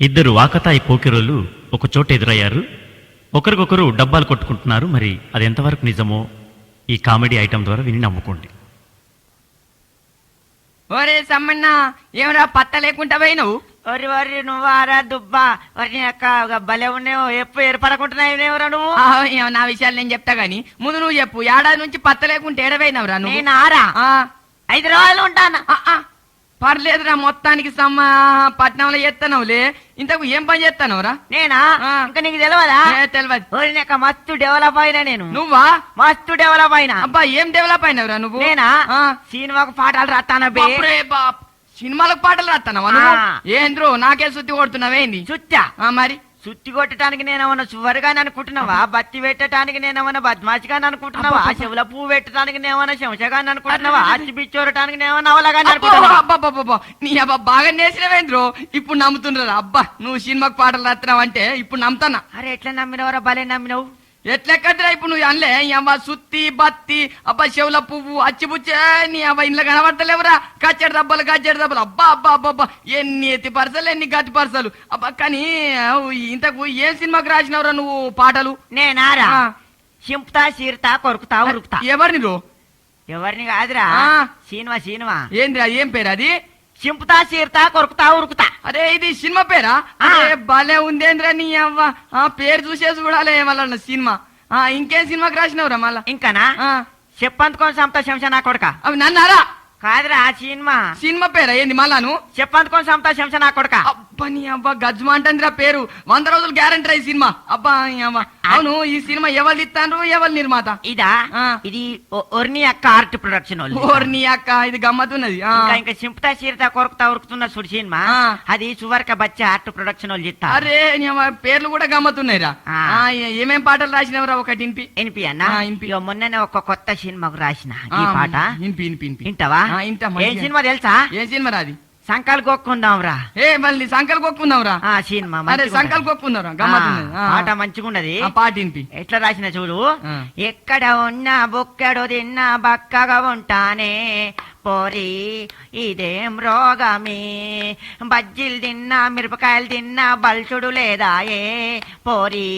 ఇద్దరు వాకతాయి పోకిరోళ్ళు ఒక చోట ఎదురయ్యారు. ఒకరికొకరు డబ్బాలు కొట్టుకుంటున్నారు. మరి అది ఎంతవరకు నిజమో ఈ కామెడీ ఐటమ్ ద్వారా విని నమ్ముకోండి ఒరే సమ్మన్న ఏమరా పత్త లేకుండా పోయినావు? ఒరి ఒరి నువ్వారా దుబ్బా? ఒరి యొక్క భలే ఉన్నావు ఎప్పుడు ఏర్పడకుంటున్నావురా నువ్వు? ఆ, ఏమో నా విషయాలు నేను చెప్తా గాని ముందు నువ్వు చెప్పు ఏడాది నుంచి పత్త లేకుంటే ఏడవైనవురా నువ్వు? నేను ఆరా ఆ, హైదరాబాద్లో ఉంటాను? పర్లేదురా మొత్తానికి సమ్మ పట్నంలో చేస్తానవులే ఇంతకు ఏం పని చేస్తానవురా నేనా. ఇంకా నీకు తెలియదా తెలియదు మస్తు డెవలప్ అయినా నేను. నువ్వా? మస్తు డెవలప్ అయినా. అబ్బా ఏం డెవలప్ అయినవురా నువ్వు? నేనా. సినిమాకు పాఠాలు రాస్తానా సినిమాలకు పాటలు రాస్తానవా. ఏంద్రో నాకే శుద్ధి కొడుతున్నావేంది? చుట్టా ఆ, మరి? సుత్తి కొట్టడానికి నేనేమన్నా సువరిగా అనుకుంటున్నావా? బత్తి పెట్టడానికి నేనేమన్నా బద్మాషిగా అనుకుంటున్నావా. చెవుల పువ్వు పెట్టడానికి నేమన్నా శంశగా అనుకుంటున్నావా? అరే, అచ్చి బిచ్చోరటానికి నేమన్నా అవలగా అబ్బో, అనుకుంటున్నావా. నీ అబ్బా బాగా నేసినవేంద్రో? ఇప్పుడు నమ్ముతుండ్రా అబ్బా నువ్వు సినిమాకు పాటలు రాస్తున్నావు అంటే ఇప్పుడు నమ్ముతానా? అరే ఎట్లా నమ్మినవరా? భలే నమ్మినవు. ఎట్లెక్కద్రా ఇప్పుడు నువ్వు అనలే? అవ్వ సుత్తి బత్తి అబ్బా చెవుల పువ్వు అచ్చిపుచ్చే నీ అవ్వ ఇంట్లో కనబడతలేవురా? కచ్చడి దెబ్బలు కచ్చడి దెబ్బలు. అబ్బా అబ్బా అబ్బా అబ్బా. ఎన్ని ఎత్తి పరసలు ఎన్ని గతి పరసలు. అబ్బా కానీ ఇంతకు ఏ సినిమాకి రాసినవురా నువ్వు పాటలు? నేనారా. చింపుతా చీరుతా కొరుకుతా ఉరుకుతా. ఎవరిని రో ఎవరిని కాదురా. సినిమా సినిమా ఏంది ఏం పేరు అది? చింపుతా చీరుతా కొరుకుతా ఉరుకుతా. అరే ఇది సినిమా పేరా. అరే భలే ఉందేంద్రా నీ అవ్వ. ఆ పేరు చూసేసి చూడాలి మళ్ళా సినిమా. ఆ ఇంకేం సినిమాకి రాసినవురా మళ్ళా? ఇంకానా? ఆ, చెప్పందుకొని సంత శంశ నా కొడక. అవి నన్నారా? కాదురా సినిమా. సినిమా పేరా? ఏంది మళ్ళాను చెప్పందుకొని సంత శంశ నా కొడక. అబ్బా నీ అబ్బా గజ్మా అంటుందిరా పేరు. వంద రోజులు గ్యారంటీ ఈ సినిమా. అబ్బా నీ అబ్బా అవును ఈ సినిమా ఎవరు ఇస్తాను ఎవరు నిర్మాత? ఇదా? ఆ. ఇది ఒర్ని అక్క ఆర్ట్ ప్రొడక్షన్ వాళ్ళు ఓర్ నీ అక్క ఇది గమ్మతున్నది ఆ. ఇంకా చింపుతా చీరతా కొరుకుతా ఉరుకుతున్న సుడి సినిమా. ఆ. అది సువర్క బచ్చ ఆర్ట్ ప్రొడక్షన్ వాళ్ళు చెప్తా అరే పేర్లు కూడా గమ్మతున్నాయిరా ఆ. ఆ, ఏ- ఏమేం పాటలు రాసినవరా ఒకటి? ఇన్పి ఎనిపి అన్న? ఆ, ఇనిపి. ఇగో మొన్ననే ఒక కొత్త సినిమాకు రాసిన. ఆ, ఈ పాట. ఇన్పి ఇన్పి ఇన్పి వింటావా? ఆ, ఇంటా, ఏం. సినిమా తెలుసా? ఏ సినిమా రాది? సంకల్ కొక్కుందాం రా ఏ మళ్ళీ సంకల్ కొక్కున్నావురా ఆ సినిమా అరే. సంకల్ ఆ, ఆ. పాట మంచిగున్నది ఆ, పాట ఎట్లా రాసిన చూడు. ఎక్కడ ఉన్నా బొక్కడు తిన్నా బక్కగా ఉంటానే. పోరి ఇదేం రోగమే? బజ్జీలు తిన్నా మిరపకాయలు తిన్నా బల్చుడు లేదాయే పోరి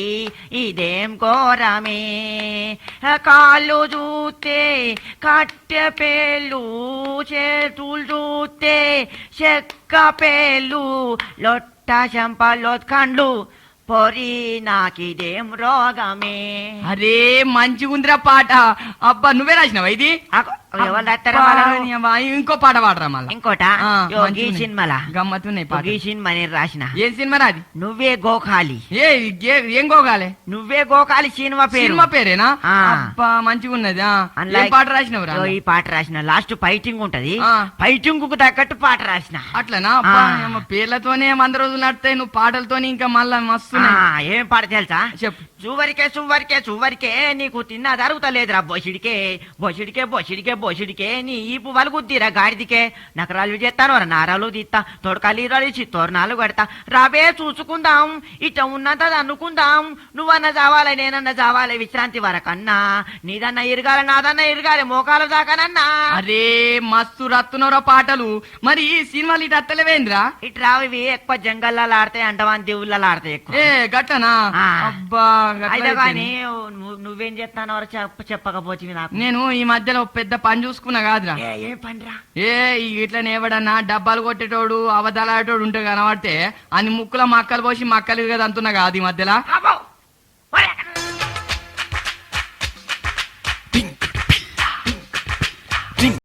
ఇదేం ఘోరమే? కాళ్ళు చూస్తే కట్టె పేళ్ళు చేతులు చూస్తే చెక్క పేళ్ళు లొట్ట చెంపలో కండ్లు. పొరి నాకిదేం రోగమే? అరే మంచిగుందిరా పాట. అబ్బా నువ్వే రాసినావా ఇది? ఇంకో పాట పాడరా మళ్ళా? ఇంకోట? యోగి. సినిమాల? గమ్మత్తున్నాయి పాట యోగి సినిమా నేను రాసిన. ఏం సినిమా రాది నువ్వే గోఖాలి. ఏ ఏ- గోగాలే నువ్వే గోఖాలి సినిమా పేరు. సినిమా పేరేనా. అబ్బా. అందులో ఏం పాట రాసినవురా ఇగో ఈ పాట రాసిన. లాస్ట్ ఫైటింగ్ ఉంటది. ఫైటింగ్కు తగ్గట్టు పాట రాసిన. అట్లనా? పేర్లతోనే వంద రోజులు నడితే నువ్వు పాటలతోనే ఇంకా మళ్ళా మస్తు ఏం పాట తెలుసా? చెప్పు. సువరికే సువరికే సువరికే నీకు తిన్న జరుగుతలేదురా బొసిడికే. బొసిడికే బొసిడికే బొసిడికే నీ ఈపు వలుగుద్దిరా గాడిదికే. నకరాలు చేస్తాను నారాలు తీస్తా తొడకాలి రలిచి తోరణాలు కడతా. రాబే చూసుకుందాం ఇట ఉన్నంత అనుకుందాం నువ్వన్న చావాలి నేనన్న చావాలి విశ్రాంతి వరకన్నా. నీదన్న ఇరగాలి నాదన్న ఇరగాలి మోకాలు దాకానన్నా. అరే మస్తు రత్తునోరా పాటలు. మరి ఈ సినిమాలు ఇటు అత్తలేవేంద్రా? ఇటు రావు ఎక్కువ జంగల్లో ఆడతాయి అంటవాని దేవుళ్ళలో ఆడతాయి ఎక్కువ. ఏ గట్టనా. అబ్బా అయితే అయితేనే. కానీ నువ్వు- చేస్తానో చెప్ప చెప్పకపోతే నాకు. నేను ఈ మధ్యలో పెద్ద పని చూసుకున్నా కాదురా. ఏ ఏ పండ్రా ఏ ఇట్లనే ఎవడన్నా డబ్బాలు కొట్టేటోడు అవతలాడేటోడు ఉంటే కనబడితే అన్ని ముక్కుల మక్కలు పోసి మక్కలు కదా అంటున్నా కాదు ఈ మధ్యలో.